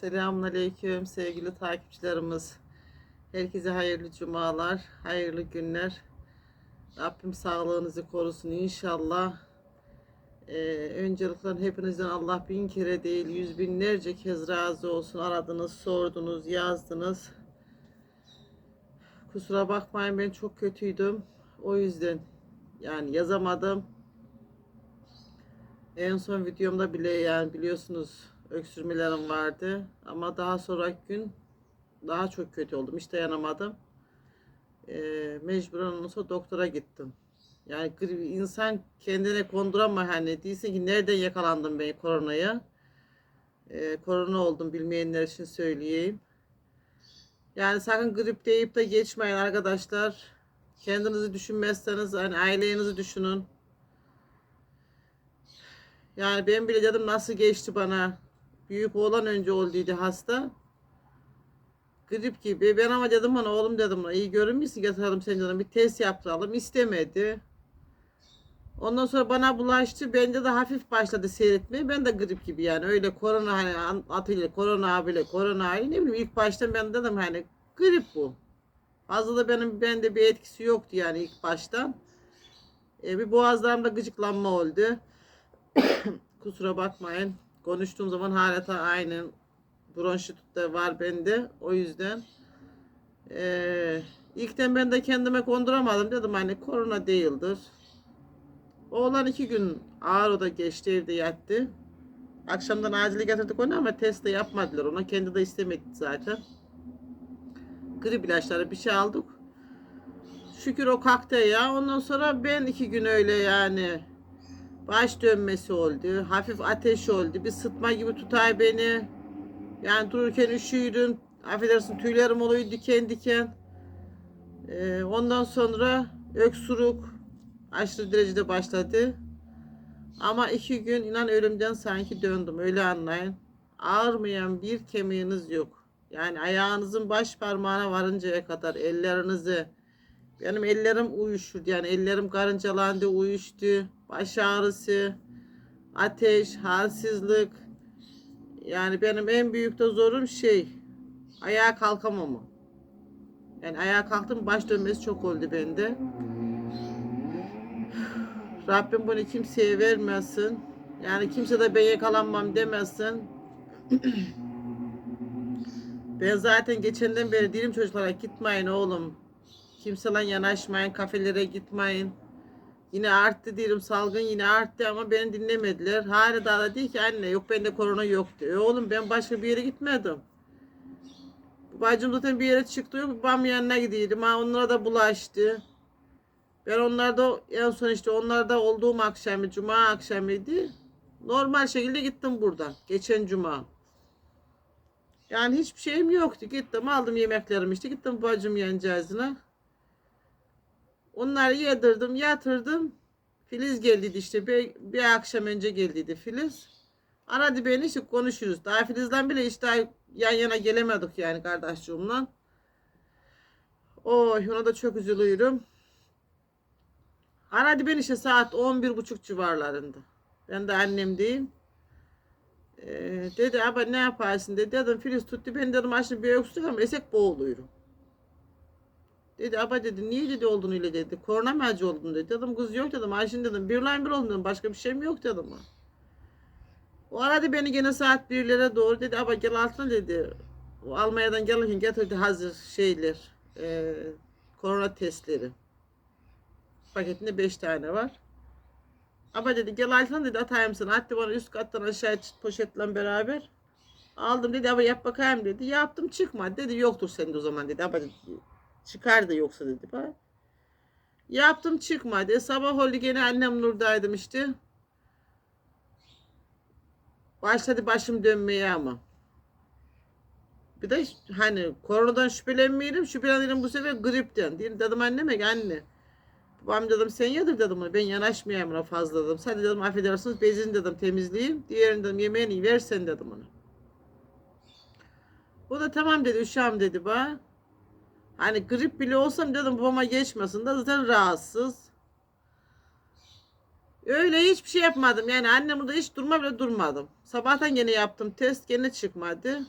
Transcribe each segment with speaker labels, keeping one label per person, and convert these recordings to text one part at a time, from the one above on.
Speaker 1: Selamünaleyküm sevgili takipçilerimiz. Herkese hayırlı cumalar, hayırlı günler. Rabbim sağlığınızı korusun inşallah. Ee, öncelikle hepinizden Allah bin kere değil yüz binlerce kez razı olsun. Aradınız, sordunuz, yazdınız. Kusura bakmayın ben çok kötüydüm. O yüzden yani yazamadım. En son videomda bile yani biliyorsunuz öksürmelerim vardı. Ama daha sonraki gün daha çok kötü oldum. Hiç dayanamadım. Ee, mecburen olsa doktora gittim. Yani insan kendine konduramıyor hani. Değilsin ki nereden yakalandım ben koronaya. Ee, korona oldum bilmeyenler için söyleyeyim. Yani sakın grip deyip de geçmeyin arkadaşlar. Kendinizi düşünmezseniz hani ailenizi düşünün. Yani ben bile dedim nasıl geçti bana. Büyük oğlan önce olduydu hasta. Grip gibi. Ben ama dedim bana oğlum dedim bana iyi görünmüşsün getirelim seni dedim. Bir test yaptıralım. istemedi. Ondan sonra bana bulaştı. Bende de hafif başladı seyretmeye. Ben de grip gibi yani. Öyle korona hani an- atıyla korona abiyle korona abiyle ne bileyim ilk baştan ben dedim hani grip bu. Fazla da benim bende bir etkisi yoktu yani ilk baştan. E, bir boğazlarımda gıcıklanma oldu. Kusura bakmayın. Konuştuğum zaman hala aynı bronşit de var bende. O yüzden eee ilkten ben de kendime konduramadım. Dedim hani korona değildir. Oğlan iki gün ağır oda geçti evde yattı. Akşamdan acile getirdik onu ama test de yapmadılar. Ona kendi de istemedi zaten. Grip ilaçları bir şey aldık. Şükür o kalktı ya. Ondan sonra ben iki gün öyle yani baş dönmesi oldu. Hafif ateş oldu. Bir sıtma gibi tutay beni. Yani dururken üşüyordum. Affedersin tüylerim oluyor diken diken. Ee, ondan sonra öksürük aşırı derecede başladı. Ama iki gün inan ölümden sanki döndüm. Öyle anlayın. Ağrımayan bir kemiğiniz yok. Yani ayağınızın baş parmağına varıncaya kadar ellerinizi benim ellerim uyuşur. Yani ellerim karıncalandı, uyuştu. Baş ağrısı, ateş, halsizlik. Yani benim en büyük de zorum şey ayağa kalkamamam. Yani ayağa kalktım baş dönmesi çok oldu bende. Rabbim bunu kimseye vermesin. Yani kimse de ben yakalanmam demesin. ben zaten geçenden beri dilim çocuklara gitmeyin oğlum. Kimseyle yanaşmayın, kafelere gitmeyin. Yine arttı diyelim salgın yine arttı ama beni dinlemediler. Hala daha da değil ki anne yok bende korona yoktu. E oğlum ben başka bir yere gitmedim. Bacım zaten bir yere çıktı yok. Babam yanına gidiyordum. Ha onlara da bulaştı. Ben onlarda en son işte onlarda olduğum akşamı cuma akşamıydı. Normal şekilde gittim buradan. Geçen cuma. Yani hiçbir şeyim yoktu. Gittim aldım yemeklerimi işte. Gittim bacım yencağızına. Onları yedirdim, yatırdım. Filiz geldiydi işte. Bir, bir akşam önce geldiydi Filiz. Aradı beni işte konuşuruz. Daha Filiz'den bile işte yan yana gelemedik yani kardeşciğimle. Oy ona da çok üzülüyorum. Aradı beni işte saat 11.30 civarlarında. Ben de annem diyeyim. Ee, dedi ama ne yaparsın dedi. Dedim Filiz tuttu ben dedim aşırı bir öksürük esek boğuluyorum. Dedi aba dedi niye dedi olduğunu öyle dedi. Korona acı oldun dedi. Dedim kız yok dedim. Ayşin dedim bir lan bir oldum dedim. Başka bir şeyim yok dedim. O aradı beni gene saat birlere doğru dedi. Aba gel altına dedi. O Almanya'dan gelirken getirdi hazır şeyler. E, korona testleri. Paketinde 5 tane var. Aba dedi gel altına dedi atayım sana. Attı bana üst kattan aşağı poşetle beraber. Aldım dedi ama yap bakayım dedi. Yaptım çıkmadı dedi. Yoktur sende o zaman dedi. Aba dedi çıkardı yoksa dedi bana. Yaptım çıkmadı. E, sabah oldu gene annem Nur'daydım işte. Başladı başım dönmeye ama. Bir de hani koronadan şüphelenmeyelim. Şüphelenirim bu sefer gripten. Dedim, dedim anneme anne. Babam dedim sen yedir dedim. Ben yanaşmayayım ona fazla dedim. Sadece dedim affedersiniz bezini dedim temizleyeyim. Diğerini dedim yemeğini versen dedim ona. O da tamam dedi uşağım dedi bana. Hani grip bile olsam dedim babama geçmesin de zaten rahatsız. Öyle hiçbir şey yapmadım. Yani annem burada hiç durma bile durmadım. Sabahtan gene yaptım test gene çıkmadı.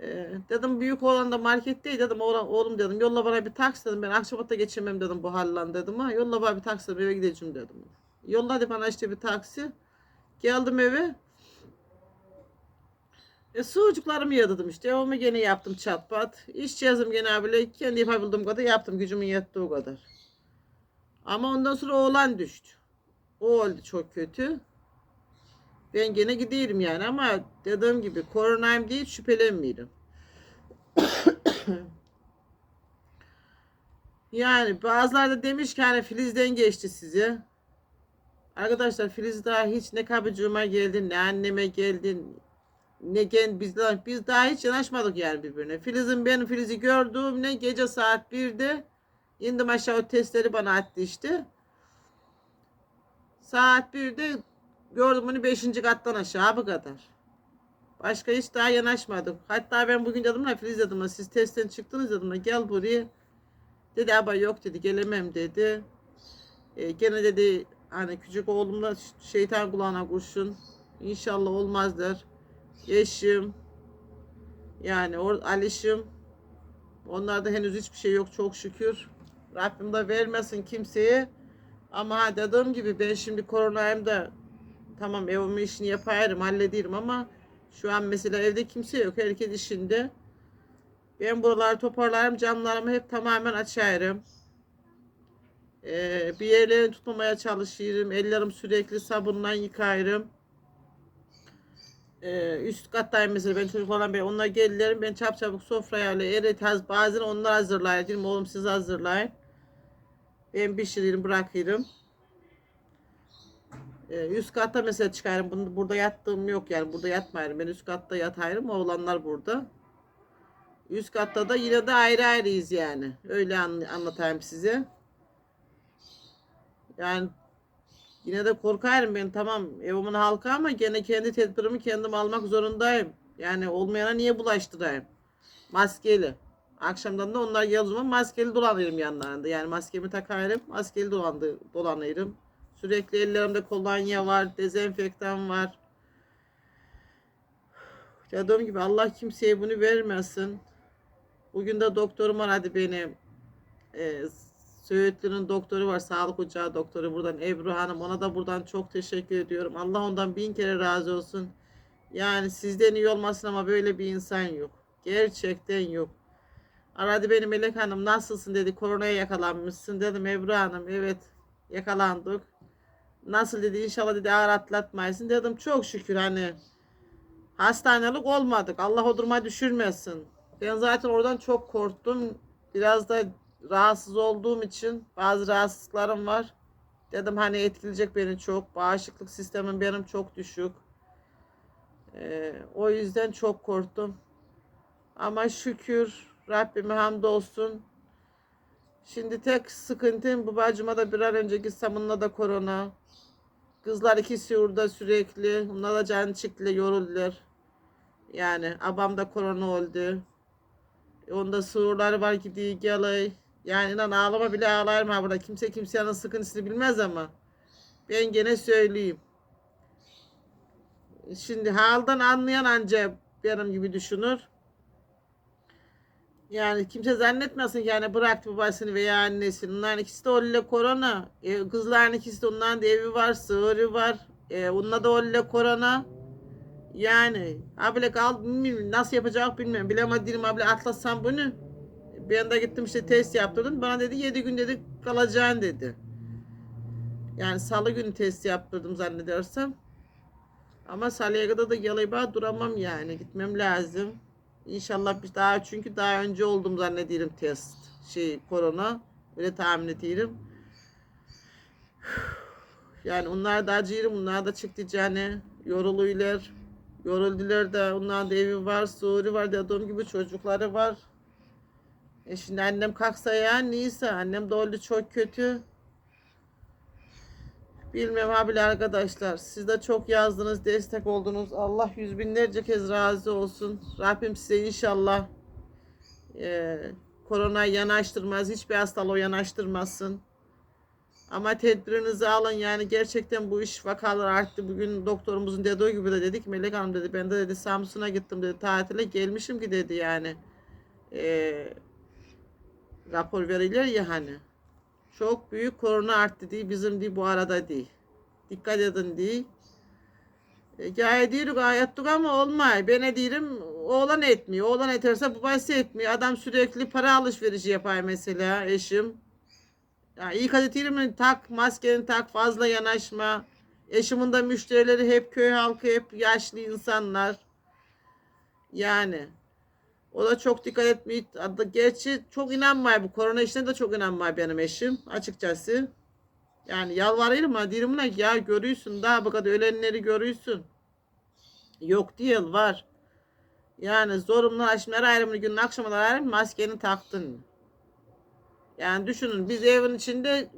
Speaker 1: Ee, dedim büyük oğlan da marketteydi dedim oğlan, oğlum dedim yolla bana bir taksi dedim ben Akçabat'ta geçemem dedim bu hallan dedim ha yolla bana bir taksi dedim eve gideceğim dedim. Yolladı bana işte bir taksi. Geldim eve. E, sucuklarımı yadadım işte. Onu gene yaptım çat pat. İş cihazım gene böyle kendi yapabildiğim kadar yaptım. Gücümün yettiği kadar. Ama ondan sonra oğlan düştü. O oldu çok kötü. Ben gene gidiyorum yani ama dediğim gibi koronayım değil şüphelenmiyorum. yani bazıları da demiş ki hani Filiz'den geçti size. Arkadaşlar Filiz daha hiç ne kapıcığıma geldi ne anneme geldi ne gen biz biz daha hiç yanaşmadık yani birbirine. Filiz'in benim Filiz'i gördüğüm ne gece saat 1'de indim aşağı testleri bana attı işte. Saat 1'de gördüm onu 5. kattan aşağı bu kadar. Başka hiç daha yanaşmadık. Hatta ben bugün dedim la Filiz dedim la siz testten çıktınız dedim la gel buraya. Dedi ama yok dedi gelemem dedi. E, gene dedi hani küçük oğlumla şeytan kulağına kurşun. İnşallah olmazlar. Eşim yani or Alişim onlarda henüz hiçbir şey yok çok şükür. Rabbim de vermesin kimseye. Ama ha dediğim gibi ben şimdi koronayım da tamam evimin işini yaparım hallederim ama şu an mesela evde kimse yok. Herkes işinde. Ben buraları toparlarım. Camlarımı hep tamamen açarım. Ee, bir yerlerini tutmamaya çalışırım. Ellerim sürekli sabunla yıkarım. Ee, üst kattayım mesela ben çocuklarla beri onlar gelirlerim ben çap çabuk sofraya öyle haz bazen onlar hazırlayır dedim oğlum siz hazırlayın. Ben pişiririm bırakırım. Ee, üst katta mesela çıkarım. Bunu burada yattığım yok yani burada yatmayırım. Ben üst katta yatayım oğlanlar burada. Üst katta da yine de ayrı ayrıyız yani. Öyle an- anlatayım size. Yani Yine de korkarım ben tamam evimin halkı ama gene kendi tedbirimi kendim almak zorundayım. Yani olmayana niye bulaştırayım? Maskeli. Akşamdan da onlar geldiği zaman maskeli dolanıyorum yanlarında. Yani maskemi takarım, maskeli dolandı, dolanıyorum. Sürekli ellerimde kolonya var, dezenfektan var. Dediğim gibi Allah kimseye bunu vermesin. Bugün de doktorum aradı beni. Ee, Söğütlü'nün doktoru var. Sağlık ocağı doktoru buradan Ebru Hanım. Ona da buradan çok teşekkür ediyorum. Allah ondan bin kere razı olsun. Yani sizden iyi olmasın ama böyle bir insan yok. Gerçekten yok. Aradı beni Melek Hanım nasılsın dedi. Koronaya yakalanmışsın dedim Ebru Hanım. Evet yakalandık. Nasıl dedi inşallah dedi ağır atlatmayasın dedim. Çok şükür hani hastanelik olmadık. Allah o duruma düşürmesin. Ben zaten oradan çok korktum. Biraz da rahatsız olduğum için bazı rahatsızlıklarım var. Dedim hani etkileyecek beni çok. Bağışıklık sistemim benim çok düşük. Ee, o yüzden çok korktum. Ama şükür Rabbime hamdolsun. Şimdi tek sıkıntım bu bacıma da bir an önce gitsem onunla da korona. Kızlar ikisi orada sürekli. Onlar da canı çıktı yoruldular. Yani abam da korona oldu. Onda sığırları var gidiyor geliyor. Yani inan ağlama bile ağlarım ha burada. Kimse kimsenin sıkıntısını bilmez ama. Ben gene söyleyeyim. Şimdi haldan anlayan anca benim gibi düşünür. Yani kimse zannetmesin ki yani bıraktı babasını veya annesini. Onların ikisi de öyle korona. E, kızların ikisi de onların da evi var, sığırı var. E, onunla da öyle korona. Yani abile kal bilmiyorum nasıl yapacak bilmiyorum. Bilemedim abile atlatsam bunu. Ben de gittim işte test yaptırdım. Bana dedi 7 gün dedi kalacaksın dedi. Yani salı günü test yaptırdım zannedersem. Ama salıya kadar da yalayıp duramam yani. Gitmem lazım. İnşallah bir daha çünkü daha önce oldum zannediyorum test. Şey korona. Öyle tahmin ediyorum. Yani onlar da acıyorum. Onlar da çıktı canı. Yoruluylar. Yoruldular da onların da evi var, sığırı var dediğim gibi çocukları var. E şimdi annem kalksa ya neyse annem de oldu çok kötü. Bilmem abiyle arkadaşlar. Siz de çok yazdınız, destek oldunuz. Allah yüz binlerce kez razı olsun. Rabbim size inşallah e, koronayı yanaştırmaz. Hiçbir hastalığı yanaştırmasın. Ama tedbirinizi alın yani gerçekten bu iş vakalar arttı. Bugün doktorumuzun dediği gibi de dedik Melek Hanım dedi ben de dedi Samsun'a gittim dedi tatile gelmişim ki dedi yani. Ee, rapor verirler ya hani. Çok büyük korona arttı değil bizim değil bu arada değil. Dikkat edin değil. E, gayet diyoruz gayettik ama olmay. Ben diyorum oğlan etmiyor. Oğlan eterse babası etmiyor. Adam sürekli para alışverişi yapar mesela eşim. Ya iyi ediyorum tak maskeni tak fazla yanaşma. Eşimin de müşterileri hep köy halkı hep yaşlı insanlar. Yani o da çok dikkat etmiyor. Gerçi çok inanmıyor bu korona işine de çok inanmıyor benim eşim açıkçası. Yani yalvarıyorum ha diyorum ne ya görüyorsun daha bu kadar ölenleri görüyorsun. Yok değil var. Yani zorunlu aşımlar ayrımını günün akşamına ayrım maskeni taktın? Yani düşünün biz evin içinde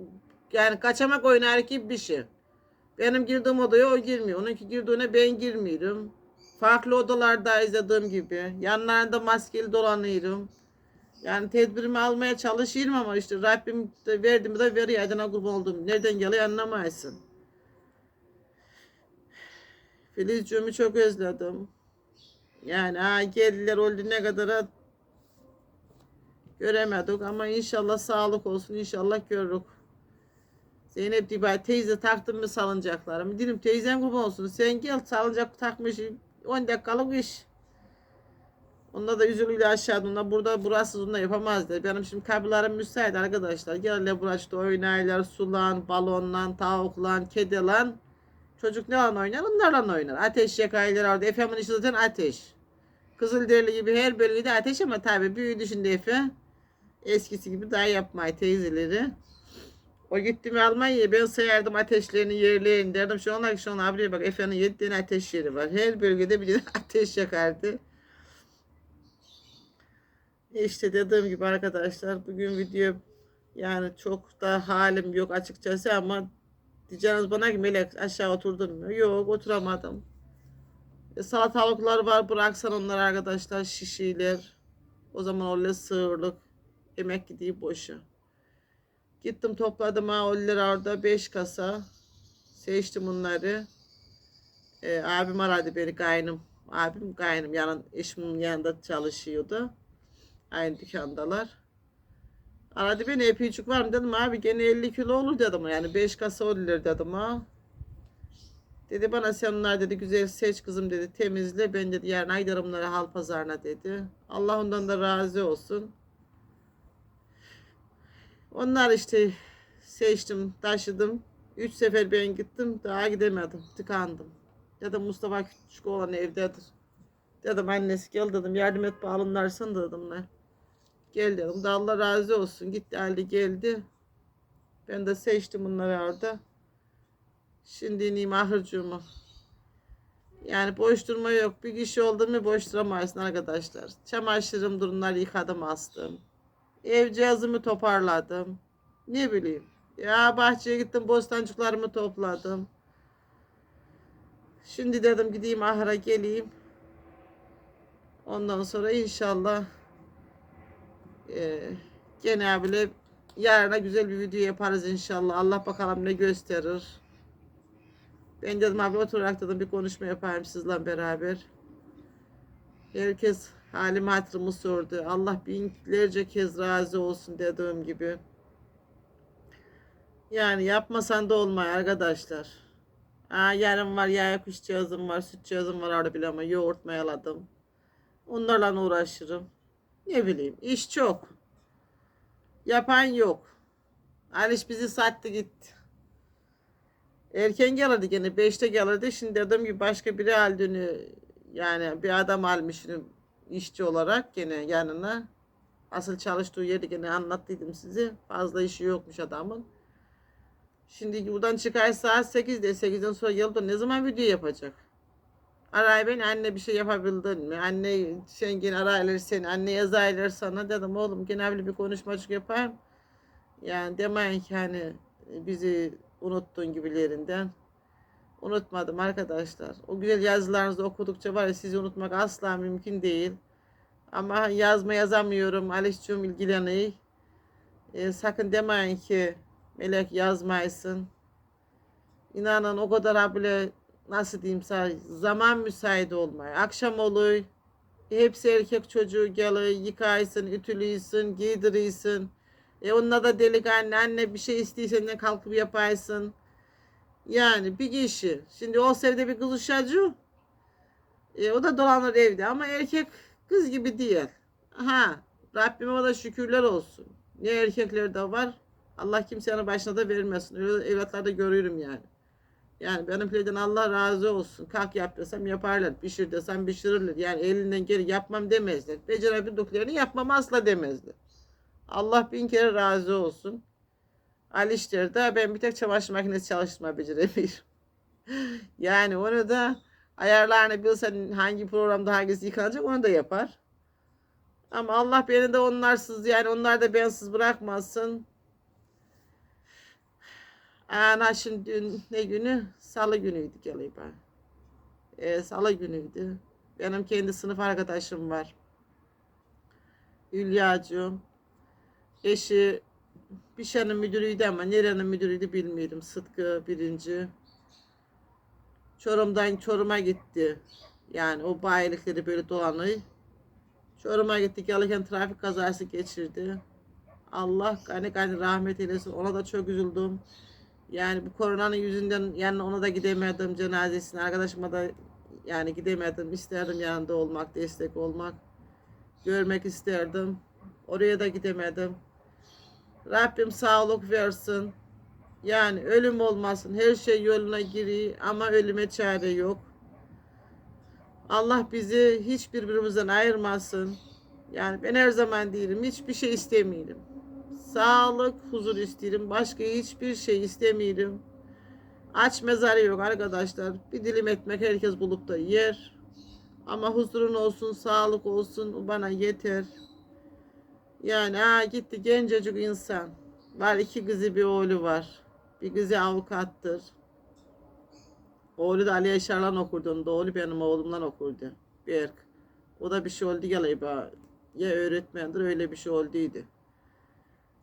Speaker 1: yani kaçamak oynar gibi bir şey. Benim girdiğim odaya o girmiyor. Onunki girdiğine ben girmiyorum. Farklı odalarda izlediğim gibi. Yanlarında maskeli dolanıyorum. Yani tedbirimi almaya çalışıyorum ama işte Rabbim de verdi mi de veriyor. Adına kurban oldum. Nereden geliyor anlamayısın. Filizciğimi çok özledim. Yani ha geldiler oldu ne kadar göremedik ama inşallah sağlık olsun inşallah görürük. Zeynep Dibay teyze taktın mı salıncaklarımı? Dedim teyzen kurban olsun sen gel salıncak takmış 10 dakikalık iş. Onda da üzülüyle aşağıda. Onda burada burası onunla yapamazdı. Benim şimdi kablolarım müsait arkadaşlar. Gelirler burası oynarlar. Sulan, balonlan, tavuklan, kedilan. Çocuk ne lan oynar? Onlarla oynar. Ateş yakaylar orada. Efe'min işi zaten ateş. Kızılderili gibi her bölgede ateş ama tabii büyüdü şimdi Efe. Eskisi gibi daha yapmay teyzeleri. O gitti mi Almanya'ya ben sayardım ateşlerini yerlerini derdim. Şu onlar şu an abiye bak Efe'nin yedi tane ateş yeri var. Her bölgede bir ateş yakardı. İşte dediğim gibi arkadaşlar bugün video yani çok da halim yok açıkçası ama diyeceğiniz bana ki Melek aşağı oturdun mu? Yok oturamadım. E, salatalıklar var bıraksan onlar arkadaşlar şişiler. O zaman öyle sığırlık. Emek gidiyor boşa. Gittim topladım onlar orada 5 kasa. Seçtim bunları. E, abim aradı beni kaynım. Abim kaynım yanın eşimin yanında çalışıyordu. Aynı dükkandalar. Aradı beni epeycik var mı dedim abi gene 50 kilo olur dedim yani 5 kasa olur dedim ha. Dedi bana sen onlar dedi güzel seç kızım dedi temizle ben dedi yarın aydarım bunları hal pazarına dedi. Allah ondan da razı olsun. Onlar işte seçtim taşıdım. Üç sefer ben gittim daha gidemedim tıkandım. Dedim Mustafa küçük olan evdedir. Dedim annesi gel dedim yardım et bağlımlarsın dedim ne. Gel dedim da Allah razı olsun gitti halde geldi. Ben de seçtim bunları orada. Şimdi ineyim ahırcığımı. Yani boş durma yok. Bir kişi oldu mu boş duramazsın arkadaşlar. Çamaşırım durumlar yıkadım astım. Ev cihazımı toparladım. Ne bileyim. Ya bahçeye gittim bostancıklarımı topladım. Şimdi dedim gideyim ahıra geleyim. Ondan sonra inşallah e, gene bile yarına güzel bir video yaparız inşallah. Allah bakalım ne gösterir. Ben dedim abi oturarak dedim bir konuşma yaparım sizle beraber. Herkes halimi hatırımı sordu. Allah binlerce kez razı olsun dediğim gibi. Yani yapmasan da olmuyor arkadaşlar. Aa, yarın var yaya kuş cihazım var, süt cihazım var orada bile ama yoğurt mayaladım. Onlarla uğraşırım. Ne bileyim iş çok. Yapan yok. Aliş bizi sattı gitti. Erken gelirdi gene. Beşte gelirdi. Şimdi dediğim gibi başka biri aldığını yani bir adam almış işçi olarak gene yanına. Asıl çalıştığı yeri gene anlattıydım size. Fazla işi yokmuş adamın. Şimdi buradan çıkar saat 8'de 8'den sonra yılda ne zaman video yapacak? Aray beni anne bir şey yapabildin mi? Anne sen gene araylar seni. Anne yazaylar sana. Dedim oğlum gene bir konuşmacık yapayım. Yani demeyin ki hani bizi unuttun gibilerinden. Unutmadım arkadaşlar. O güzel yazılarınızı okudukça var ya sizi unutmak asla mümkün değil. Ama yazma yazamıyorum. Alişciğim ilgileniyor. E, sakın demeyin ki Melek yazmaysın. İnanın o kadar ha bile nasıl diyeyim sana zaman müsait olmuyor. Akşam oluyor. Hepsi erkek çocuğu geliyor. Yıkaysın, ütülüysün, giydirirsin. E onunla da delik anne anne bir şey istiyorsan ne kalkıp yapaysın. Yani bir kişi. Şimdi o sevde bir kız uşacı. E, o da dolanır evde ama erkek kız gibi değil. Ha Rabbime da şükürler olsun. Ne erkekler de var. Allah kimsenin başına da vermesin. Öyle evlatlarda görüyorum yani. Yani benimkilerden Allah razı olsun. Kalk yap desem yaparlar. Pişir desem pişirirler. Yani elinden geri yapmam demezler. Becerebildiklerini yapmam asla demezler. Allah bin kere razı olsun. Alişler'de ben bir tek çamaşır makinesi çalıştırma beceremiyorum. yani onu da ayarlarını bilsen hangi programda hangisi yıkanacak onu da yapar. Ama Allah beni de onlarsız yani onlar da bensiz bırakmasın. Ana şimdi dün ne günü? Salı günüydü galiba. Ee, Salı günüydü. Benim kendi sınıf arkadaşım var. Hülyacığım. Eşi bir şeyin müdürüydü ama nerenin müdürüydü bilmiyorum. Sıtkı birinci. Çorum'dan Çorum'a gitti. Yani o bayilikleri böyle dolanıyor. Çorum'a gitti gelirken trafik kazası geçirdi. Allah gani gani rahmet eylesin. Ona da çok üzüldüm. Yani bu koronanın yüzünden yani ona da gidemedim cenazesine. Arkadaşıma da yani gidemedim. İsterdim yanında olmak, destek olmak. Görmek isterdim. Oraya da gidemedim. Rabbim sağlık versin. Yani ölüm olmasın. Her şey yoluna giriyor ama ölüme çare yok. Allah bizi hiç birbirimizden ayırmasın. Yani ben her zaman değilim. Hiçbir şey istemiyorum. Sağlık, huzur isterim. Başka hiçbir şey istemiyorum. Aç mezarı yok arkadaşlar. Bir dilim ekmek herkes bulup da yer. Ama huzurun olsun, sağlık olsun bana yeter. Yani ha gitti gencecik insan. Var iki kızı bir oğlu var. Bir kızı avukattır. Oğlu da Ali Yaşar'la okurdu. Oğlu benim oğlumla okurdu. Berk. O da bir şey oldu galiba. Ya öğretmendir öyle bir şey olduydu.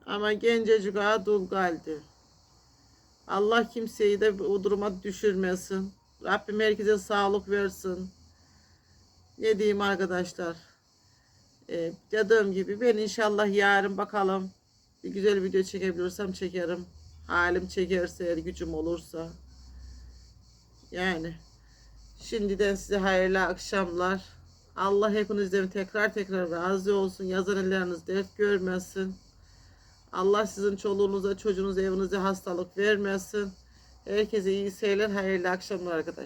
Speaker 1: Ama gencecik ağa dul kaldı. Allah kimseyi de o duruma düşürmesin. Rabbim herkese sağlık versin. Ne diyeyim arkadaşlar. Ee, dediğim gibi ben inşallah yarın bakalım bir güzel video çekebilirsem çekerim. Halim çekerse eğer gücüm olursa. Yani şimdiden size hayırlı akşamlar. Allah hepinizden tekrar tekrar razı olsun. Yazan elleriniz dert görmesin. Allah sizin çoluğunuza, çocuğunuza, evinize hastalık vermesin. Herkese iyi seyirler, hayırlı akşamlar arkadaşlar.